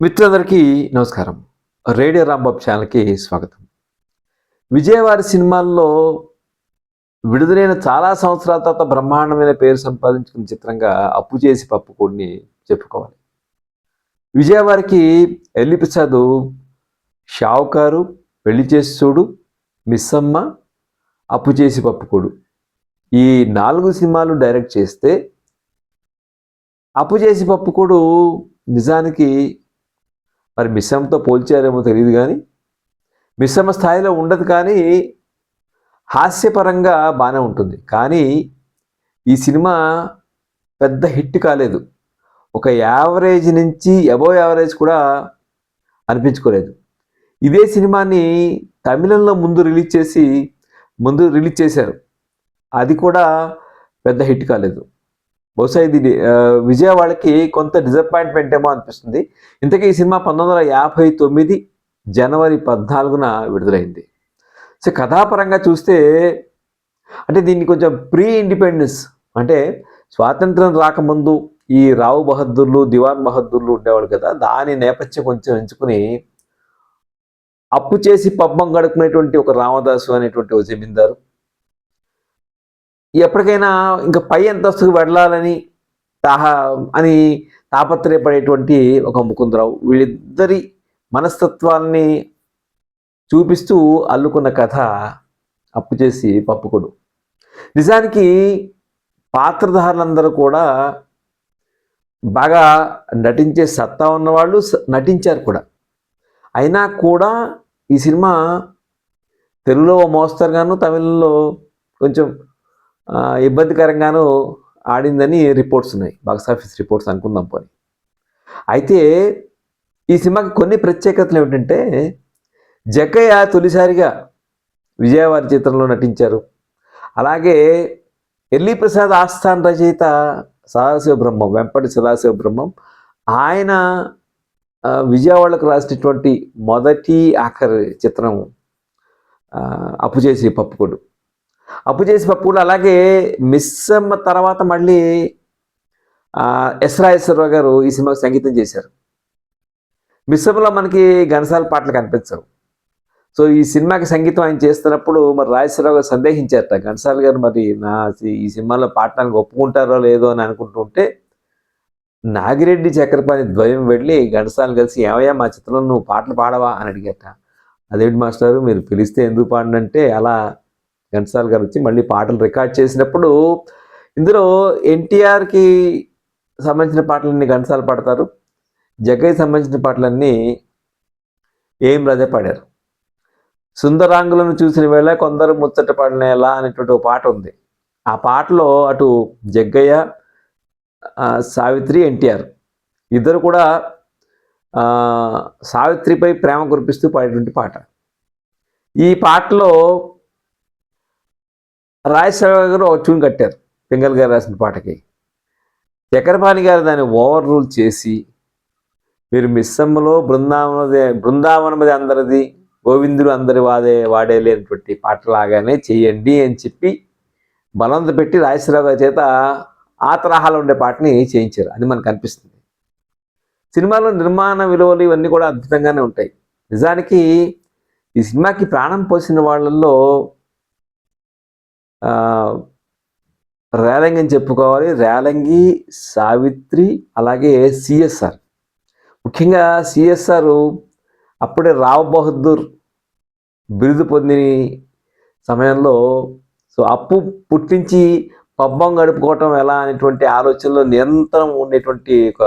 మిత్రులందరికీ నమస్కారం. రేడియో రాంబాబు ఛానల్కి స్వాగతం. విజయవాడ సినిమాల్లో విడుదలైన చాలా సంవత్సరాల తర్వాత బ్రహ్మాండమైన పేరు సంపాదించుకున్న చిత్రంగా అప్పు చేసి పప్పుకూడిని చెప్పుకోవాలి. విజయవాడకి ఎల్లి ప్రసాద్ షావుకారు పెళ్ళి చేసి చూడు మిస్సమ్మ అప్పు చేసి పప్పుకోడు ఈ నాలుగు సినిమాలు డైరెక్ట్ చేస్తే అప్పు చేసి పప్పుకోడు నిజానికి మరి మిశ్రమతో పోల్చారేమో తెలియదు కానీ మిశ్రమ స్థాయిలో ఉండదు కానీ హాస్యపరంగా బాగానే ఉంటుంది. కానీ ఈ సినిమా పెద్ద హిట్ కాలేదు. ఒక యావరేజ్ నుంచి అబోవ్ యావరేజ్ కూడా అనిపించుకోలేదు. ఇదే సినిమాని తమిళంలో ముందు రిలీజ్ చేసి ముందు రిలీజ్ చేశారు. అది కూడా పెద్ద హిట్ కాలేదు. బహుశా ఇది విజయవాడకి కొంత డిసప్పాయింట్మెంట్ ఏమో అనిపిస్తుంది. ఇంతకీ ఈ సినిమా పంతొమ్మిది వందల యాభై తొమ్మిది జనవరి పద్నాలుగున విడుదలైంది. సో కథాపరంగా చూస్తే అంటే దీన్ని కొంచెం ప్రీ ఇండిపెండెన్స్ అంటే స్వాతంత్రం రాకముందు ఈ రావు బహదూర్లు దివాన్ బహదూర్లు ఉండేవాళ్ళు కదా దాని నేపథ్యం కొంచెం ఎంచుకుని అప్పు చేసి పబ్బం గడుపుకునేటువంటి ఒక రామదాసు అనేటువంటి ఒక జమీందారు ఎప్పటికైనా ఇంకా పై అంతస్తుకు వెళ్ళాలని తాహ అని తాపత్రయపడేటువంటి ఒక ముకుందరావు. వీళ్ళిద్దరి మనస్తత్వాల్ని చూపిస్తూ అల్లుకున్న కథ అప్పు చేసి పప్పుకుడు. నిజానికి పాత్రధారులందరూ కూడా బాగా నటించే సత్తా ఉన్నవాళ్ళు నటించారు కూడా. అయినా కూడా ఈ సినిమా తెలుగులో ఓ మోస్తరుగాను తమిళంలో కొంచెం ఇబ్బందికరంగాను ఆడిందని రిపోర్ట్స్ ఉన్నాయి. బాక్స్ ఆఫీస్ రిపోర్ట్స్ అనుకుందాం పోని. అయితే ఈ సినిమాకి కొన్ని ప్రత్యేకతలు ఏమిటంటే జగ్గయ్య తొలిసారిగా విజయవాడ చిత్రంలో నటించారు. అలాగే ఎల్లి ప్రసాద్ ఆస్థాన్ రచయిత సదాశివ బ్రహ్మం వెంపటి సదాశివ బ్రహ్మం ఆయన విజయవాడకు రాసినటువంటి మొదటి ఆఖరి చిత్రం అప్పు చేసి పప్పుకొడు అప్పు చేసి పప్పులు అలాగే మిస్సమ్మ తర్వాత మళ్ళీ ఎస్రాయేశ్వరరావు ఎస్ గారు ఈ సినిమాకి సంగీతం చేశారు. మిస్సమ్మలో మనకి ఘనసాల పాటలు కనిపించవు. సో ఈ సినిమాకి సంగీతం ఆయన చేస్తున్నప్పుడు మరి రాజేశ్వరరావు గారు సందేహించారట. ఘనసాల గారు మరి నా ఈ సినిమాలో పాడటానికి ఒప్పుకుంటారో లేదో అని అనుకుంటుంటే నాగిరెడ్డి చక్రపాణి ద్వయం వెళ్ళి ఘనసాలు కలిసి ఏమయ్యా మా చిత్రంలో నువ్వు పాటలు పాడవా? అని అడిగట అదేంటి మాస్టారు మీరు పిలిస్తే ఎందుకు పాడినంటే అలా ఘంటసాల గారు వచ్చి మళ్ళీ పాటలు రికార్డ్ చేసినప్పుడు ఇందులో ఎన్టీఆర్కి సంబంధించిన పాటలన్నీ ఘంటసాలు పాడతారు. జగ్గయ్య సంబంధించిన పాటలన్నీ ఏం రాజా పాడారు. సుందరాంగులను చూసిన వేళ కొందరు ముచ్చట పాడినేలా అనేటువంటి ఒక పాట ఉంది. ఆ పాటలో అటు జగ్గయ్య సావిత్రి ఎన్టీఆర్ ఇద్దరు కూడా సావిత్రిపై ప్రేమ కురిపిస్తూ పాడేటువంటి పాట. ఈ పాటలో రాజశేఖర్ గారు ఒక ట్యూన్ కట్టారు పింగల్ గారు రాసిన పాటకి. చక్రపాణి గారు దాన్ని ఓవర్ రూల్ చేసి మీరు మిస్సమ్మలో బృందావనదే బృందావనమది అందరిది గోవిందుడు అందరి వాడే వాడే లేనటువంటి పాటలాగానే చేయండి అని చెప్పి బలంత పెట్టి రాజేశ్వరరావు గారి చేత ఆ తరహాలో ఉండే పాటని చేయించారు. అది మనకు అనిపిస్తుంది. సినిమాలో నిర్మాణ విలువలు ఇవన్నీ కూడా అద్భుతంగానే ఉంటాయి. నిజానికి ఈ సినిమాకి ప్రాణం పోసిన వాళ్ళల్లో రేలంగి అని చెప్పుకోవాలి. రేలంగి సావిత్రి అలాగే సిఎస్ఆర్. ముఖ్యంగా సిఎస్ఆర్ అప్పుడే రావ్ బహదూర్ బిరుదు పొందిన సమయంలో సో అప్పు పుట్టించి పబ్బం గడుపుకోవటం ఎలా అనేటువంటి ఆలోచనలో నిరంతరం ఉండేటువంటి ఒక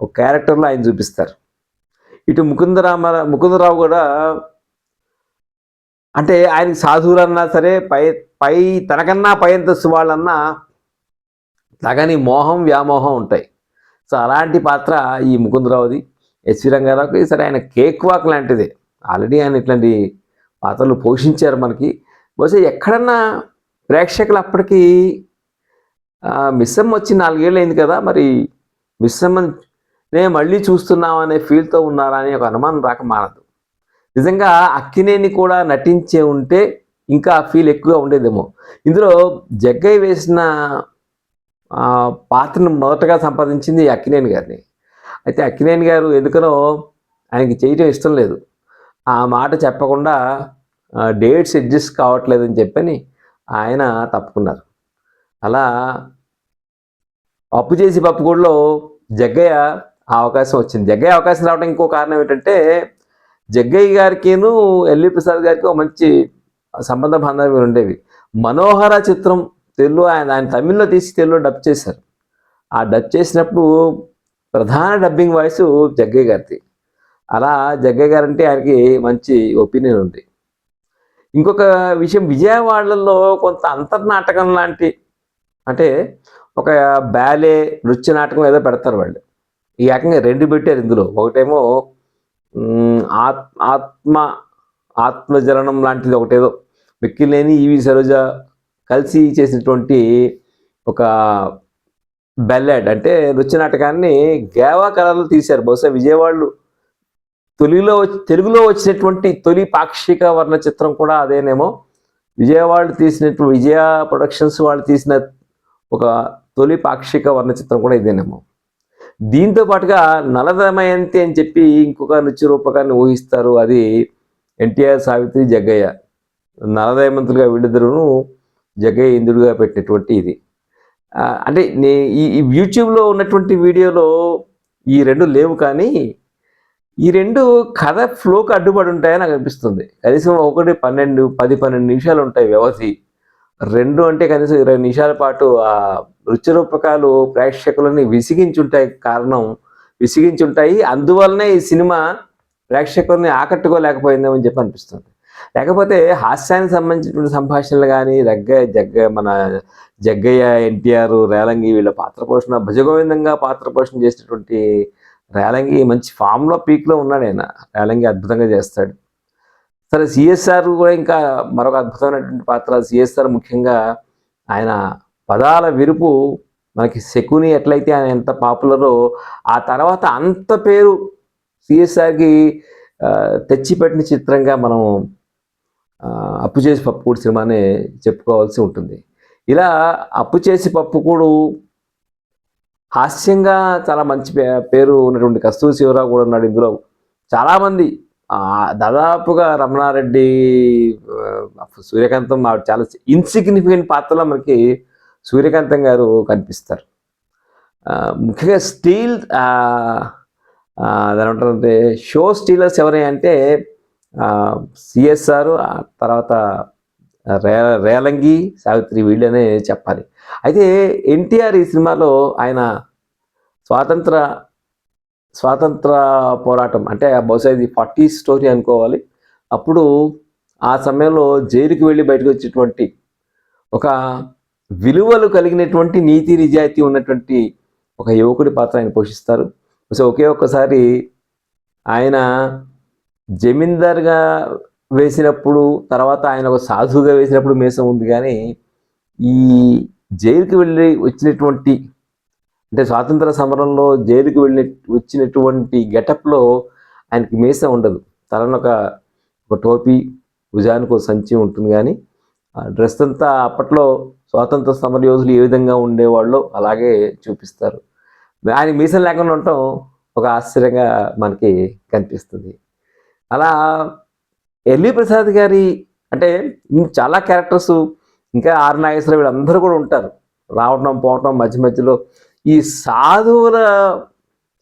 ఒక క్యారెక్టర్లో ఆయన చూపిస్తారు. ఇటు ముకుందరామ ముకుందరావు కూడా అంటే ఆయనకి సాధువులన్నా సరే పై పై తనకన్నా పై అంతస్తు వాళ్ళన్నా తగని మోహం వ్యామోహం ఉంటాయి. సో అలాంటి పాత్ర ఈ ముకుందరావుది ఎస్వి రంగారావుకి. సరే ఆయన కేక్ వాక్ లాంటిదే. ఆల్రెడీ ఆయన ఇట్లాంటి పాత్రలు పోషించారు మనకి. బహుశా ఎక్కడన్నా ప్రేక్షకులు అప్పటికి మిస్సమ్మ వచ్చి నాలుగేళ్ళు అయింది కదా మరి మిస్సమ్మనే నేను మళ్ళీ చూస్తున్నాం అనే ఫీల్తో ఉన్నారా అని ఒక అనుమానం రాక మానదు నిజంగా అక్కినేని కూడా నటించే ఉంటే ఇంకా ఫీల్ ఎక్కువగా ఉండేదేమో. ఇందులో జగ్గయ్య వేసిన పాత్రను మొదటగా సంపాదించింది అక్కినేని గారిని. అయితే అక్కినేని గారు ఎందుకనో ఆయనకి చేయటం ఇష్టం లేదు. ఆ మాట చెప్పకుండా డేట్స్ అడ్జస్ట్ కావట్లేదని చెప్పని ఆయన తప్పుకున్నారు. అలా అప్పు చేసి పప్పుగూడలో జగ్గయ్య అవకాశం వచ్చింది. జగ్గయ్య అవకాశం రావడం ఇంకో కారణం ఏంటంటే జగ్గయ్య గారికిను ఎల్వి ప్రసాద్ గారికి ఒక మంచి సంబంధ బాంధవ్యం ఉండేవి. మనోహర చిత్రం తెలుగు ఆయన ఆయన తమిళ్ళో తీసి తెలుగులో డబ్ చేశారు. ఆ డబ్ చేసినప్పుడు ప్రధాన డబ్బింగ్ వాయిస్ జగ్గయ్య గారిది. అలా జగ్గయ్య గారు అంటే ఆయనకి మంచి ఒపీనియన్ ఉంది. ఇంకొక విషయం విజయవాడలో కొంత అంతర్నాటకం లాంటి అంటే ఒక బ్యాలే నృత్య నాటకం ఏదో పెడతారు వాళ్ళు. ఈ ఏకంగా రెండు పెట్టారు ఇందులో. ఒకటేమో ఆత్మ ఆత్మజలనం లాంటిది ఒకటేదో. వెక్కిలేని ఈవి సరోజ కలిసి చేసినటువంటి ఒక బెల్లెడ్ అంటే నృత్య నాటకాన్ని గేవా కళలో తీశారు. బహుశా విజయవాడలో తొలిలో వచ్చి- తెలుగులో వచ్చినటువంటి తొలి పాక్షిక వర్ణ చిత్రం కూడా అదేనేమో. విజయవాడ తీసినట్టు విజయ ప్రొడక్షన్స్ వాళ్ళు తీసిన ఒక తొలి పాక్షిక వర్ణ చిత్రం కూడా ఇదేనేమో. దీంతో పాటుగా నలదమయంతి అని చెప్పి ఇంకొక నృత్య రూపకాన్ని ఊహిస్తారు. అది ఎన్టీఆర్ సావిత్రి జగ్గయ్య. నలదయమంతులుగా వీళ్ళిద్దరును జగ్గయ్య ఇంద్రుడిగా పెట్టినటువంటి ఇది. అంటే నే ఈ ఈ యూట్యూబ్లో ఉన్నటువంటి వీడియోలో ఈ రెండు లేవు కానీ ఈ రెండు కథ ఫ్లోకి అడ్డుపడి ఉంటాయని నాకు అనిపిస్తుంది. కనీసం ఒకటి పన్నెండు పది పన్నెండు నిమిషాలు ఉంటాయి వ్యవధి. రెండు అంటే కనీసం ఇరవై నిమిషాల పాటు ఆ నృత్య రూపకాలు ప్రేక్షకులని విసిగించుంటాయి కారణం విసిగించుంటాయి. అందువలనే ఈ సినిమా ప్రేక్షకుల్ని ఆకట్టుకోలేకపోయిందేమని చెప్పి అనిపిస్తుంది. లేకపోతే హాస్యానికి సంబంధించినటువంటి సంభాషణలు కానీ రగ్గ జగ్గ మన జగ్గయ్య ఎన్టీఆర్ రేలంగి వీళ్ళ పాత్ర పోషణ భుజగోవిందంగా పాత్ర పోషణ చేసినటువంటి రేలంగి మంచి ఫామ్లో పీక్లో ఉన్నాడు ఆయన. రేలంగి అద్భుతంగా చేస్తాడు. సరే సిఎస్ఆర్ కూడా ఇంకా మరొక అద్భుతమైనటువంటి పాత్ర. సిఎస్ఆర్ ముఖ్యంగా ఆయన పదాల విరుపు మనకి శకుని ఎట్లయితే ఆయన ఎంత పాపులరో ఆ తర్వాత అంత పేరు సిఎస్ఆర్కి తెచ్చిపెట్టిన చిత్రంగా మనం అప్పు చేసి పప్పుకూడు సినిమానే చెప్పుకోవాల్సి ఉంటుంది. ఇలా అప్పు చేసి పప్పుకూడు హాస్యంగా చాలా మంచి పే- పేరు ఉన్నటువంటి కస్తూరి శివరావు కూడా ఉన్నాడు. ఇందులో చాలామంది దాదాపుగా రమణారెడ్డి సూర్యకాంతం ఆవిడ చాలా ఇన్సిగ్నిఫికెంట్ పాత్రలో మనకి సూర్యకాంతం గారు కనిపిస్తారు. ముఖ్యంగా స్టీల్ దాని ఏమంటారంటే షో స్టీలర్స్ ఎవరే అంటే సిఎస్ఆర్ తర్వాత రే రేలంగి సావిత్రి వీళ్ళనే చెప్పాలి. అయితే ఎన్టీఆర్ ఈ సినిమాలో ఆయన స్వాతంత్ర స్వాతంత్ర పోరాటం అంటే బహుశా ఇది ఫార్టీ స్టోరీ అనుకోవాలి. అప్పుడు ఆ సమయంలో జైలుకి వెళ్ళి బయటకు వచ్చేటువంటి ఒక విలువలు కలిగినటువంటి నీతి నిజాయితీ ఉన్నటువంటి ఒక యువకుడి పాత్ర ఆయన పోషిస్తారు. సో ఒకే ఒక్కసారి ఆయన జమీందార్గా వేసినప్పుడు తర్వాత ఆయన ఒక సాధువుగా వేసినప్పుడు మీసం ఉంది కానీ ఈ జైలుకి వెళ్ళి వచ్చినటువంటి అంటే స్వాతంత్ర సమరంలో జైలుకు వెళ్ళి వచ్చినటువంటి గెటప్లో ఆయనకి మీసం ఉండదు. తలనొక ఒక ఒక టోపీ భుజానికి ఒక సంచి ఉంటుంది కానీ ఆ డ్రెస్ అంతా అప్పట్లో స్వాతంత్ర సమర యోధులు ఏ విధంగా ఉండేవాళ్ళో అలాగే చూపిస్తారు. ఆయన మీసం లేకుండా ఉండటం ఒక ఆశ్చర్యంగా మనకి కనిపిస్తుంది. అలా ఎల్లి ప్రసాద్ గారి అంటే చాలా క్యారెక్టర్స్ ఇంకా ఆర్ నాగేశ్వర వీళ్ళందరూ కూడా ఉంటారు. రావడం పోవటం మధ్య మధ్యలో ఈ సాధువుల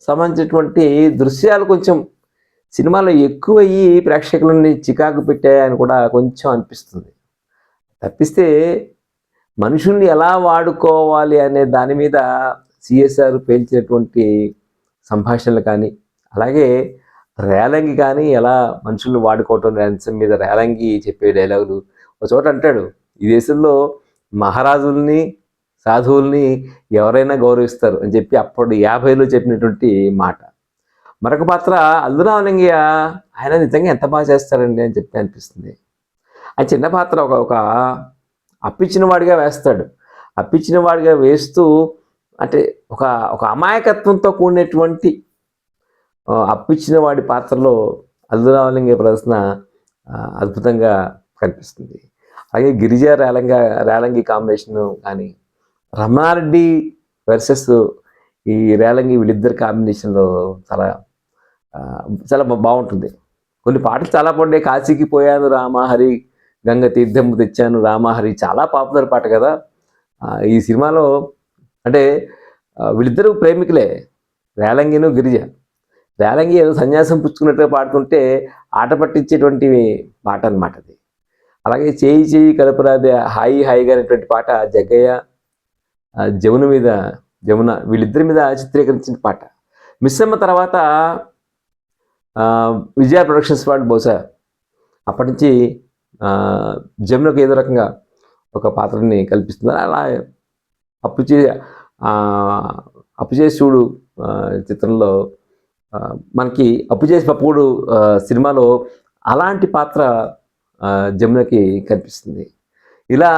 సంబంధించినటువంటి దృశ్యాలు కొంచెం సినిమాలో ఎక్కువయ్యి ప్రేక్షకులని చికాకు పెట్టాయని కూడా కొంచెం అనిపిస్తుంది. తప్పిస్తే మనుషుల్ని ఎలా వాడుకోవాలి అనే దాని మీద సిఎస్ఆర్ పేల్చినటువంటి సంభాషణలు కానీ అలాగే రేలంగి కానీ ఎలా మనుషుల్ని వాడుకోవటం అంశం మీద రేలంగి చెప్పే డైలాగులు ఒక చోట అంటాడు. ఈ దేశంలో మహారాజుల్ని సాధువుల్ని ఎవరైనా గౌరవిస్తారు అని చెప్పి అప్పుడు యాభైలో చెప్పినటువంటి మాట. మరొక పాత్ర అల్లురామలింగయ్య ఆయన నిజంగా ఎంత బాగా చేస్తారండి అని చెప్పి అనిపిస్తుంది. ఆ చిన్న పాత్ర ఒక ఒక అప్పించిన వాడిగా వేస్తాడు. అప్పించిన వాడిగా వేస్తూ అంటే ఒక ఒక అమాయకత్వంతో కూడినటువంటి అప్పించిన వాడి పాత్రలో అల్లురామలింగయ్య ప్రదర్శన అద్భుతంగా కనిపిస్తుంది. అలాగే గిరిజ రేలంగా రేలంగి కాంబినేషన్ కానీ రమణారెడ్డి వర్సెస్ ఈ రేలంగి వీళ్ళిద్దరి కాంబినేషన్లో చాలా చాలా బాగుంటుంది. కొన్ని పాటలు చాలా బాగుంటాయి కాశీకి పోయాను రామహరి గంగ తీర్థము తెచ్చాను రామహరి చాలా పాపులర్ పాట కదా. ఈ సినిమాలో అంటే వీళ్ళిద్దరూ ప్రేమికులే. రేలంగిను గిరిజ. రేలంగి ఏదో సన్యాసం పుచ్చుకున్నట్టుగా పాడుతుంటే ఆట పట్టించేటువంటి పాట అనమాట అది. అలాగే చేయి చేయి కలపరాదే హాయి హాయిగా అనేటువంటి పాట జగ్గయ్య జమున మీద జమున వీళ్ళిద్దరి మీద చిత్రీకరించిన పాట. మిస్సమ్మ తర్వాత విజయ ప్రొడక్షన్స్ వాళ్ళు బహుశా అప్పటి నుంచి జమునకు ఏదో రకంగా ఒక పాత్రని కల్పిస్తున్నారు అలా అప్పు చే అప్పు చేసి చిత్రంలో. మనకి అప్పు చేసి పప్పుడు సినిమాలో అలాంటి పాత్ర జమునకి కనిపిస్తుంది. ఇలా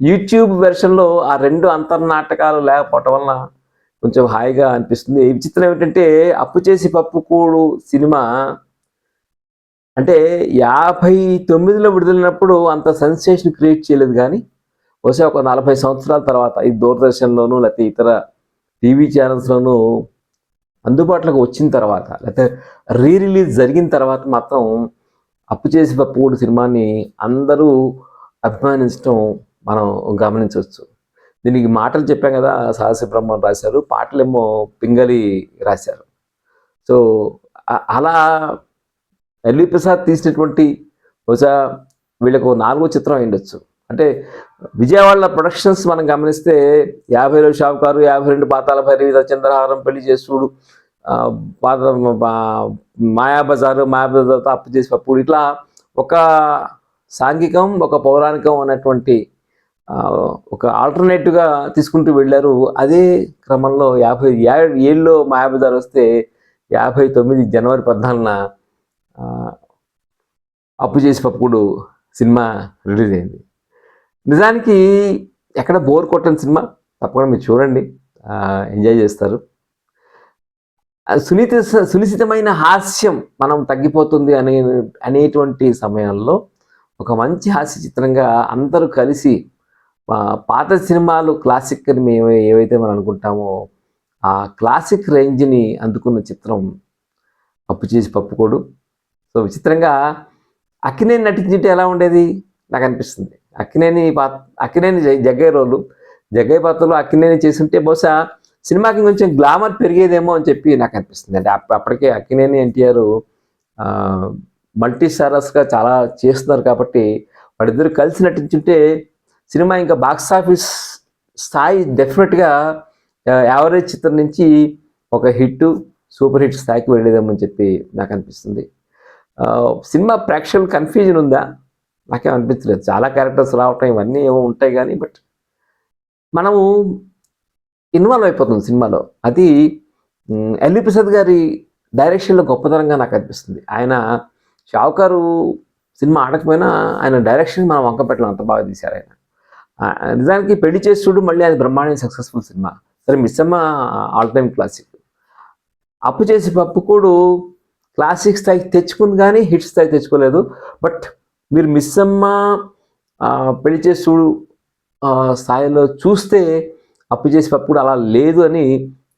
యూట్యూబ్ వెర్షన్లో ఆ రెండు అంతర్నాటకాలు లేకపోవటం వలన కొంచెం హాయిగా అనిపిస్తుంది. ఈ విచిత్రం ఏమిటంటే అప్పు చేసి పప్పు కూడు సినిమా అంటే యాభై తొమ్మిదిలో విడుదలైనప్పుడు అంత సెన్సేషన్ క్రియేట్ చేయలేదు కానీ బహుశా ఒక నలభై సంవత్సరాల తర్వాత ఈ దూరదర్శన్లోనూ లేకపోతే ఇతర టీవీ ఛానల్స్లోనూ అందుబాటులోకి వచ్చిన తర్వాత లేకపోతే రీ రిలీజ్ జరిగిన తర్వాత మాత్రం అప్పు చేసి పప్పుగూడు సినిమాని అందరూ అభిమానించడం మనం గమనించవచ్చు. దీనికి మాటలు చెప్పాం కదా సాహసి బ్రహ్మం రాశారు పాటలేమో పింగళి రాశారు. సో అలా ఎల్వి ప్రసాద్ తీసినటువంటి బహుశా వీళ్ళకు నాలుగో చిత్రం అయిండొచ్చు అంటే విజయవాడ ప్రొడక్షన్స్ మనం గమనిస్తే యాభై రెండు షావుకారు యాభై రెండు పాతాల భైరవి చంద్రహారం పెళ్ళి చేసుడు పాత మాయాబజారు మాయాబజార్తో అప్పు చేసి పప్పుడు ఇట్లా ఒక సాంఘికం ఒక పౌరాణికం అనేటువంటి ఒక ఆల్టర్నేటివ్గా తీసుకుంటూ వెళ్ళారు. అదే క్రమంలో యాభై ఏళ్ళలో మాయాబజార్ వస్తే యాభై తొమ్మిది జనవరి పద్నాలుగున అప్పు చేసి పప్పుడు సినిమా రిలీజ్ అయింది. నిజానికి ఎక్కడ బోర్ కొట్టని సినిమా? తప్పకుండా మీరు చూడండి. ఎంజాయ్ చేస్తారు. సునీత సునిశ్చితమైన హాస్యం మనం తగ్గిపోతుంది అనే అనేటువంటి సమయంలో ఒక మంచి హాస్య చిత్రంగా అందరూ కలిసి పాత సినిమాలు క్లాసిక్ అని మేము ఏవైతే మనం అనుకుంటామో ఆ క్లాసిక్ రేంజ్ని అందుకున్న చిత్రం అప్పు చేసి పప్పుకోడు సో విచిత్రంగా అక్కినేని నటించింటే ఎలా ఉండేది? నాకు అనిపిస్తుంది. అక్కినేని పా అక్కినేని జగ్గయ్య రోలు. జగ్గయ్య పాత్రలో అక్కినేని చేస్తుంటే బహుశా సినిమాకి కొంచెం గ్లామర్ పెరిగేదేమో అని చెప్పి నాకు అనిపిస్తుంది. అంటే అప్ప- అప్పటికే అక్కినేని ఎన్టీఆర్ మల్టీ స్టారర్స్గా చాలా చేస్తున్నారు కాబట్టి వాళ్ళిద్దరు కలిసి నటించుంటే సినిమా ఇంకా బాక్స్ ఆఫీస్ స్థాయి డెఫినెట్గా యావరేజ్ చిత్రం నుంచి ఒక హిట్ సూపర్ హిట్ స్థాయికి వెళ్ళేదేమని చెప్పి నాకు అనిపిస్తుంది. సినిమా ప్రేక్షకులు కన్ఫ్యూజన్ ఉందా? నాకేం అనిపించలేదు. చాలా క్యారెక్టర్స్ రావటం ఇవన్నీ ఏమో ఉంటాయి కానీ బట్ మనము ఇన్వాల్వ్ అయిపోతుంది సినిమాలో. అది ఎల్వి ప్రసాద్ గారి డైరెక్షన్లో గొప్పతనంగా నాకు అనిపిస్తుంది. ఆయన షావుకారు సినిమా ఆడకపోయినా ఆయన డైరెక్షన్ మనం వంక పెట్టడం అంత బాగా తీశారు ఆయన. నిజానికి పెళ్ళి చేస్తుడు మళ్ళీ అది బ్రహ్మాండం సక్సెస్ఫుల్ సినిమా. సరే మిస్సమ్మ ఆల్ టైమ్ క్లాసిక్ అప్పు చేసి పప్పు కూడా క్లాసిక్ స్థాయికి తెచ్చుకుంది కానీ హిట్ స్థాయి తెచ్చుకోలేదు. బట్ మీరు మిస్సమ్మ పెళ్ళి చేస్తుడు స్థాయిలో చూస్తే అప్పు చేసి పప్పుడు అలా లేదు అని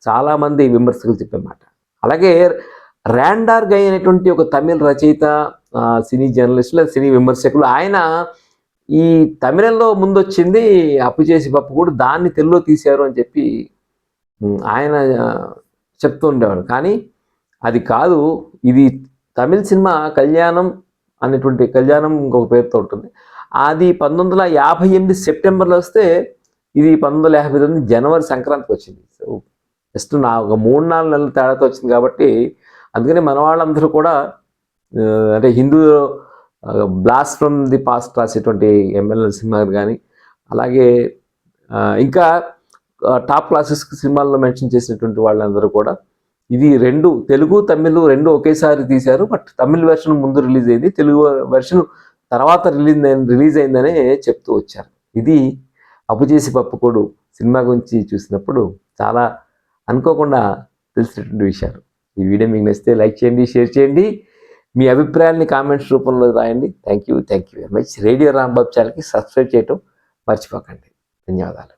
చాలామంది విమర్శకులు చెప్పమాట. అలాగే ర్యాండార్ గై అనేటువంటి ఒక తమిళ రచయిత సినీ జర్నలిస్టులు సినీ విమర్శకులు ఆయన ఈ తమిళంలో ముందు వచ్చింది అప్పు చేసి పప్పు కూడా దాన్ని తెలుగులో తీశారు అని చెప్పి ఆయన చెప్తూ ఉండేవాడు. కానీ అది కాదు ఇది తమిళ సినిమా కళ్యాణం అనేటువంటి కళ్యాణం ఇంకొక పేరుతో ఉంటుంది. అది పంతొమ్మిది వందల యాభై ఎనిమిది సెప్టెంబర్లో వస్తే ఇది పంతొమ్మిది వందల యాభై తొమ్మిది జనవరి సంక్రాంతికి వచ్చింది. సో జస్ట్ నా ఒక మూడు నాలుగు నెలల తేడాతో వచ్చింది కాబట్టి అందుకని మన వాళ్ళందరూ కూడా అంటే Hindu blast from the past రాసేటువంటి MLL cinema కానీ అలాగే ఇంకా టాప్ క్లాసెస్ సినిమాల్లో మెన్షన్ చేసినటువంటి వాళ్ళందరూ కూడా ఇది రెండు తెలుగు తమిళ్ రెండు ఒకేసారి తీశారు బట్ తమిళ్ వెర్షన్ ముందు రిలీజ్ అయింది తెలుగు వెర్షన్ తర్వాత రిలీజ్ రిలీజ్ అయిందనే చెప్తూ వచ్చారు. ఇది అప్పుచేసి పప్పుకోడు సినిమా గురించి చూసినప్పుడు చాలా అనుకోకుండా తెలిసినటువంటి విషయాలు. ఈ వీడియో మీకు నచ్చితే లైక్ చేయండి షేర్ చేయండి. మీ అభిప్రాయాల్ని కామెంట్స్ రూపంలో రాయండి. Thank you thank you very much. Radio Rambabu ఛానల్కి సబ్స్క్రైబ్ చేయటం మర్చిపోకండి. ధన్యవాదాలు.